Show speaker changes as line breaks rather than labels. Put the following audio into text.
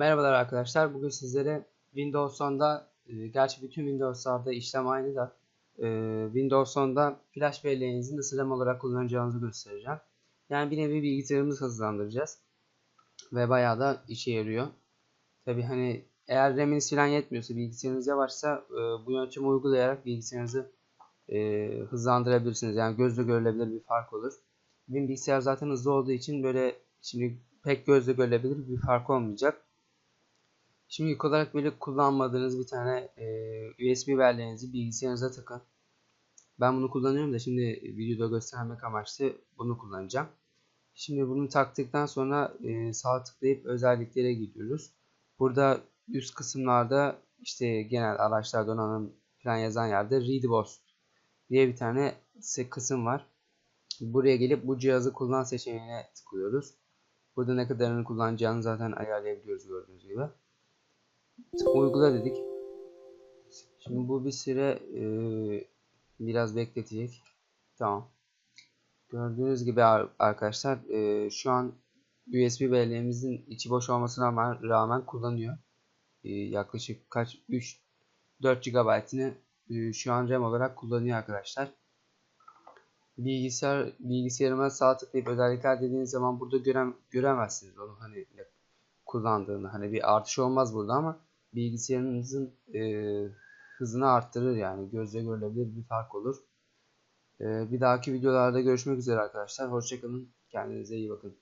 Merhabalar arkadaşlar. Bugün sizlere Windows 10'da, e, gerçi bütün Windows'larda işlem aynı da e, Windows 10'da flash belleğinizin RAM olarak kullanacağınızı göstereceğim. Yani bir nevi bilgisayarımızı hızlandıracağız. Ve bayağı da işe yarıyor. Tabi hani eğer RAM'iniz falan yetmiyorsa, bilgisayarınız yavaşsa e, bu yöntemi uygulayarak bilgisayarınızı e, hızlandırabilirsiniz. Yani gözle görülebilir bir fark olur. Benim bilgisayar zaten hızlı olduğu için böyle şimdi pek gözle görülebilir bir fark olmayacak. Şimdi ilk olarak böyle kullanmadığınız bir tane e, USB belleğinizi bilgisayarınıza takın. Ben bunu kullanıyorum da şimdi videoda göstermek amaçlı bunu kullanacağım. Şimdi bunu taktıktan sonra e, sağ tıklayıp özelliklere gidiyoruz. Burada üst kısımlarda işte genel araçlar donanım falan yazan yerde Readbost diye bir tane kısım var. Buraya gelip bu cihazı kullan seçeneğine tıklıyoruz. Burada ne kadarını kullanacağını zaten ayarlayabiliyoruz gördüğünüz gibi. Uygula dedik. Şimdi bu bir süre e, biraz bekletecek. Tamam. Gördüğünüz gibi arkadaşlar e, şu an USB belleğimizin içi boş olmasına rağmen kullanıyor. E, yaklaşık kaç 3 4 GB'ını e, şu an RAM olarak kullanıyor arkadaşlar. Bilgisayar bilgisayarıma sağ tıklayıp özellikler dediğiniz zaman burada görem, göremezsiniz onu hani kullandığını. Hani bir artış olmaz burada ama bilgisayarınızın e, hızını arttırır yani gözle görülebilir bir fark olur. E, bir dahaki videolarda görüşmek üzere arkadaşlar. Hoşçakalın. Kendinize iyi bakın.